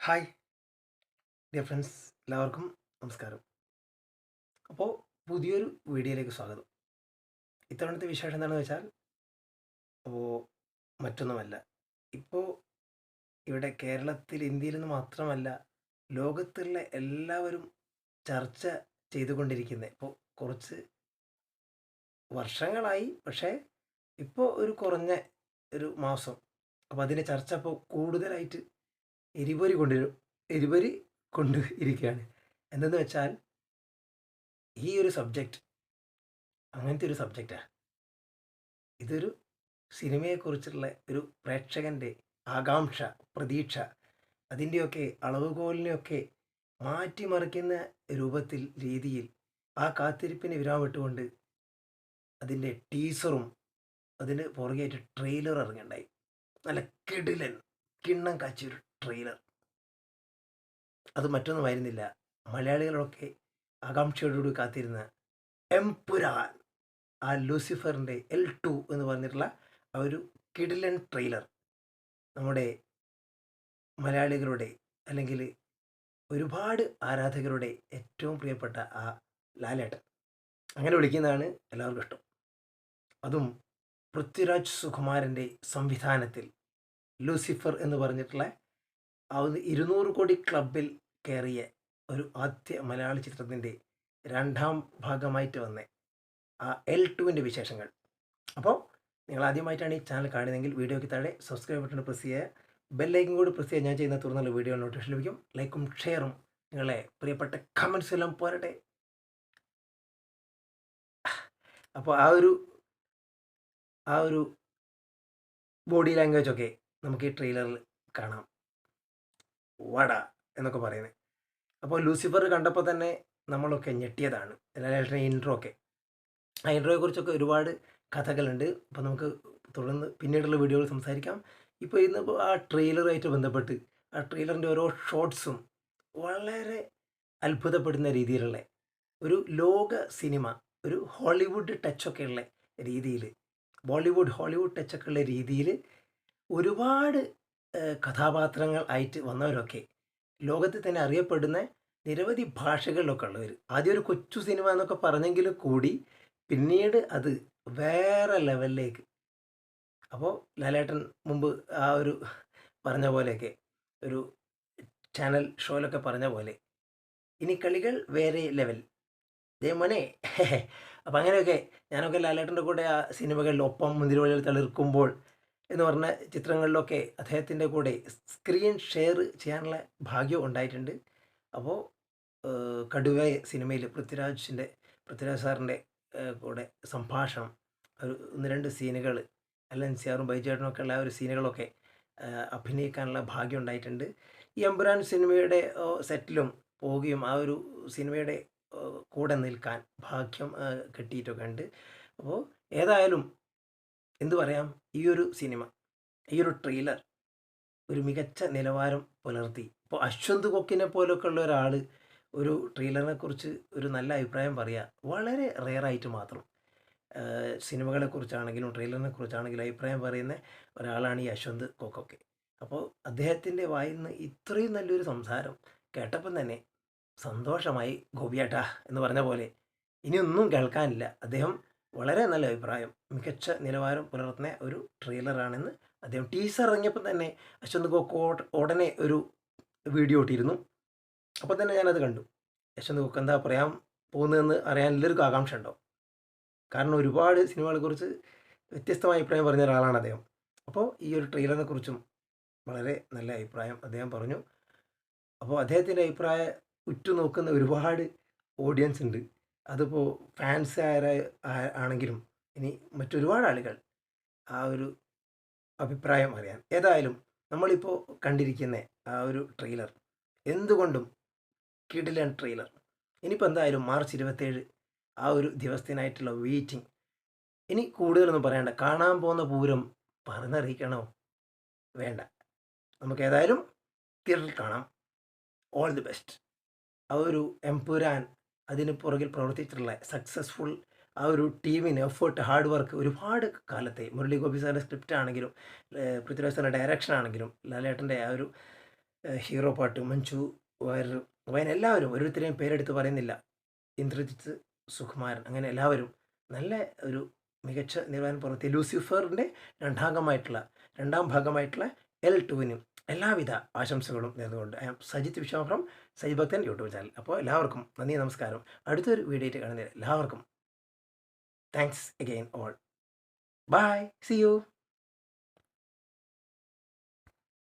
Hi dear friends എല്ലാവർക്കും നമസ്കാരം. അപ്പോൾ പുതിയൊരു വീഡിയോയിലേക്ക് സ്വാഗതം. ഇത്തവണത്തെ വിശേഷം എന്താണെന്ന് വെച്ചാൽ അപ്പോൾ മറ്റൊന്നുമല്ല. ഇപ്പോൾ ഇവിടെ കേരളത്തിൽ ഇന്ത്യയിൽ നിന്ന് മാത്രമല്ല ലോകത്തുള്ള എല്ലാവരും ചർച്ച ചെയ്തുകൊണ്ടിരിക്കുന്നത് ഇപ്പോൾ കുറച്ച് വർഷങ്ങളായി പക്ഷേ ഇപ്പോൾ ഒരു കുറഞ്ഞ ഒരു മാസം. അപ്പോൾ അതിന്റെ ചർച്ച ഇപ്പോൾ കൂടുതലായിട്ട് എരിപൊരി കൊണ്ടുവരും എരിപൊരി കൊണ്ട് ഇരിക്കുകയാണ്. എന്തെന്ന് വെച്ചാൽ ഈ ഒരു സബ്ജക്റ്റ് അങ്ങനത്തെ ഒരു സബ്ജക്റ്റാണ് ഇതൊരു സിനിമയെക്കുറിച്ചുള്ള ഒരു പ്രേക്ഷകന്റെ ആകാംക്ഷ പ്രതീക്ഷ അതിന്റെയൊക്കെ അളവുകോലിനെയൊക്കെ മാറ്റിമറിക്കുന്ന രൂപത്തിൽ രീതിയിൽ ആ കാത്തിരിപ്പിന് വിരാമിട്ടുകൊണ്ട് അതിന്റെ ടീസറും അതിന് പുറകെയായിട്ട് ട്രെയിലർ ഇറങ്ങുണ്ടായി നല്ല കിടിലൻ കിണ്ണം കാച്ചിയൊരു ട്രെയിലർ അത് മറ്റൊന്നുമായിരുന്നില്ല മലയാളികളൊക്കെ ആകാംക്ഷയോടുകൂടി കാത്തിരുന്ന എംപുരാൻ ആ ലൂസിഫറിന്റെ എൽ ടു എന്ന് പറഞ്ഞിട്ടുള്ള ആ ഒരു കിടിലൻ ട്രെയിലർ നമ്മുടെ മലയാളികളുടെ അല്ലെങ്കിൽ ഒരുപാട് ആരാധകരുടെ ഏറ്റവും പ്രിയപ്പെട്ട ആ ലാലേട്ടൻ. അങ്ങനെ വിളിക്കുന്നതാണ് എല്ലാവർക്കും ഇഷ്ടം. അതും പൃഥ്വിരാജ് സുകുമാരന്റെ സംവിധാനത്തിൽ ലൂസിഫർ എന്ന് പറഞ്ഞിട്ടുള്ള ഇരുന്നൂറ് കോടി ക്ലബിൽ കയറിയ ഒരു ആദ്യ മലയാള ചിത്രത്തിന്റെ രണ്ടാം ഭാഗമായിട്ട് വന്ന. ആ എൽ ടുവിന്റെ വിശേഷങ്ങൾ. അപ്പോൾ നിങ്ങൾ ആദ്യമായിട്ടാണ് ഈ ചാനൽ കാണുന്നതെങ്കിൽ വീഡിയോയ്ക്ക് താഴെ സബ്സ്ക്രൈബ് ബട്ടൺ പ്രസ് ചെയ്യുക. ബെല്ലൈക്കും കൂടി പ്രസ് ചെയ്യുക ഞാൻ ചെയ്യുന്ന തുറന്നുള്ള വീഡിയോ നോട്ടിഫിക്കേഷൻ ലഭിക്കും. ലൈക്കും ഷെയറും നിങ്ങളെ പ്രിയപ്പെട്ട കമൻസ് എല്ലാം പോരട്ടെ. അപ്പോൾ ആ ഒരു ആ ഒരു ബോഡി ലാംഗ്വേജ് ഒക്കെ നമുക്ക് ഈ ട്രെയിലറിൽ കാണാം. വട എന്നൊക്കെ പറയുന്നത് അപ്പോൾ ലൂസിഫർ കണ്ടപ്പോൾ തന്നെ നമ്മളൊക്കെ ഞെട്ടിയതാണ്. ലാലേട്ടന്റെ ഇൻട്രോ ഒക്കെ. ആ ഇൻട്രോയെ കുറിച്ചൊക്കെ ഒരുപാട് കഥകളുണ്ട്. അപ്പോൾ നമുക്ക് തുടർന്ന് പിന്നീടുള്ള വീഡിയോകൾ സംസാരിക്കാം. ഇപ്പോൾ ഇന്ന് ആ ട്രെയിലറുമായിട്ട് ബന്ധപ്പെട്ട് ആ ട്രെയിലറിന്റെ ഓരോ ഷോർട്സും വളരെ അത്ഭുതപ്പെടുന്ന രീതിയിലുള്ള ഒരു ലോക സിനിമ ഒരു ഹോളിവുഡ് ടച്ചൊക്കെ ഉള്ള രീതിയിൽ ബോളിവുഡ് ഹോളിവുഡ് ടച്ചൊക്കെ ഉള്ള രീതിയിൽ ഒരുപാട് കഥാപാത്രങ്ങൾ ആയിട്ട് വന്നവരൊക്കെ. ലോകത്തിൽ തന്നെ അറിയപ്പെടുന്ന നിരവധി ഭാഷകളിലൊക്കെ ഉള്ളവർ ആദ്യം ഒരു കൊച്ചു സിനിമ എന്നൊക്കെ പറഞ്ഞെങ്കിൽ കൂടി പിന്നീട് അത് വേറെ ലെവലിലേക്ക്. അപ്പോൾ ലാലേട്ടൻ മുമ്പ് ആ ഒരു പറഞ്ഞ പോലെയൊക്കെ ഒരു ചാനൽ ഷോയിലൊക്കെ പറഞ്ഞ പോലെ ഇനി കളികൾ വേറെ ലെവൽ. ദേ മോനെ അപ്പം അങ്ങനെയൊക്കെ ഞാനൊക്കെ ലാലേട്ടന്റെ കൂടെ ആ സിനിമകളിൽ ഒപ്പം മുന്തിരിവള്ളിയിൽ തളിർക്കുമ്പോൾ എന്ന് പറഞ്ഞ ചിത്രങ്ങളിലൊക്കെ അദ്ദേഹത്തിന്റെ കൂടെ സ്ക്രീൻ ഷെയർ ചെയ്യാനുള്ള ഭാഗ്യം ഉണ്ടായിട്ടുണ്ട്. അപ്പോൾ കടുവ സിനിമയിൽ പൃഥ്വിരാജിന്റെ പൃഥ്വിരാജ് സാറിന്റെ കൂടെ സംഭാഷണം ഒരു ഒന്ന് രണ്ട് സീനുകൾ അല്ലൻ സിയാറും ബൈജേട്ടനും ഒക്കെ ഉള്ള ആ ഒരു സീനുകളൊക്കെ അഭിനയിക്കാനുള്ള ഭാഗ്യം ഉണ്ടായിട്ടുണ്ട്. ഈ എമ്പുരാൻ സിനിമയുടെ സെറ്റിലും പോവുകയും ആ ഒരു സിനിമയുടെ കൂടെ നിൽക്കാൻ ഭാഗ്യം കിട്ടിയിട്ടൊക്കെ ഉണ്ട്. അപ്പോൾ ഏതായാലും എന്തു പറയാം? ഈ ഒരു സിനിമ ഈ ഒരു ട്രെയിലർ ഒരു മികച്ച നിലവാരം പുലർത്തി. ഇപ്പോൾ അശ്വന്ത് കൊക്കിനെ പോലൊക്കെ ഉള്ള ഒരാൾ ഒരു ട്രെയിലറിനെ കുറിച്ച് ഒരു നല്ല അഭിപ്രായം പറയുക വളരെ റെയറായിട്ട് മാത്രം. സിനിമകളെക്കുറിച്ചാണെങ്കിലും സിനിമകളെ കുറിച്ചാണെങ്കിലും ട്രെയിലറിനെ കുറിച്ചാണെങ്കിലും അഭിപ്രായം പറയുന്ന ഒരാളാണ് ഈ അശ്വന്ത് കൊക്കൊക്കെ. അപ്പോൾ അദ്ദേഹത്തിന്റെ വായിൽ നിന്ന് ഇത്രയും നല്ലൊരു സംസാരം കേട്ടപ്പം തന്നെ സന്തോഷമായി ഗോപിയേട്ടാ എന്ന് പറഞ്ഞ പോലെ. ഇനിയൊന്നും കേൾക്കാനില്ല. അദ്ദേഹം വളരെ നല്ല അഭിപ്രായം. മികച്ച നിലവാരം പുലർത്തുന്ന ഒരു ട്രെയിലറാണെന്ന് അദ്ദേഹം ടീസർ ഇറങ്ങിയപ്പോൾ തന്നെ യശ്വന്ത് ഓട്- ഉടനെ ഒരു വീഡിയോ ഇട്ടിരുന്നു. അപ്പോൾ തന്നെ ഞാനത് കണ്ടു. യശ്വന്ത് കൊക്ക് എന്താ പറയാൻ പോകുന്നതെന്ന് അറിയാൻ എല്ലാവർക്കും ആകാംക്ഷ ഉണ്ടാവും കാരണം ഒരുപാട് സിനിമകളെ കുറിച്ച് വ്യത്യസ്തമായ അഭിപ്രായം പറഞ്ഞ ഒരാളാണ് അദ്ദേഹം. അപ്പോൾ ഈ ഒരു ട്രെയിലറിനെ കുറിച്ചും വളരെ നല്ല അഭിപ്രായം അദ്ദേഹം പറഞ്ഞു. അപ്പോൾ അദ്ദേഹത്തിന്റെ അഭിപ്രായം ഉറ്റുനോക്കുന്ന ഒരുപാട് ഓഡിയൻസ് ഉണ്ട്. അതിപ്പോൾ ഫാൻസ് ആണെങ്കിലും ഇനി മറ്റൊരുപാട് ആളുകൾ ആ ഒരു അഭിപ്രായം അറിയാൻ. ഏതായാലും നമ്മളിപ്പോൾ കണ്ടിരിക്കുന്ന ആ ഒരു ട്രെയിലർ എന്തുകൊണ്ടും കിടിലൻ ട്രെയിലർ ഇനിയിപ്പോൾ എന്തായാലും മാർച്ച് ഇരുപത്തേഴ് ആ ഒരു ദിവസത്തിനായിട്ടുള്ള വെയിറ്റിംഗ് ഇനി കൂടുതലൊന്നും പറയണ്ട. കാണാൻ പോകുന്ന പൂരം പറഞ്ഞറിയിക്കണോ? വേണ്ട. നമുക്ക് ഏതായാലും തിയേറ്ററിൽ കാണാം. ഓൾ ദി ബെസ്റ്റ് ആ ഒരു എംപുരാൻ അതിന് പുറകിൽ പ്രവർത്തിച്ചിട്ടുള്ള സക്സസ്ഫുൾ ആ ഒരു ടീമിന് എഫേർട്ട് ഹാർഡ് വർക്ക് ഒരുപാട് കാലത്തെ മുരളി ഗോപി സാറിന്റെ സ്ക്രിപ്റ്റ് ആണെങ്കിലും പൃഥ്വിരാജ് സാറിന്റെ ഡയറക്ഷൻ ആണെങ്കിലും ലാലേട്ടന്റെ ആ ഒരു ഹീറോ പാട്ട് മഞ്ജു വയർ വയൻ എല്ലാവരും ഓരോരുത്തരെയും പേരെടുത്ത് പറയുന്നില്ല. ഇന്ദ്രജിത്ത് സുകുമാരൻ അങ്ങനെ എല്ലാവരും നല്ല ഒരു മികച്ച നിർവഹണം പുറത്ത് ലൂസിഫറിന്റെ രണ്ടാംഗമായിട്ടുള്ള രണ്ടാം ഭാഗമായിട്ടുള്ള എൽ ടുവിനും എല്ലാവിധ ആശംസകളും നേർന്നുകൊണ്ട് ഐ ആം സജിത് വിശ്വാഭ്രം സജിഭക്തൻ യൂട്യൂബ് ചാനൽ അപ്പോൾ എല്ലാവർക്കും നന്ദി നമസ്കാരം. അടുത്തൊരു വീഡിയോ കാണുന്ന എല്ലാവർക്കും thanks again all bye see you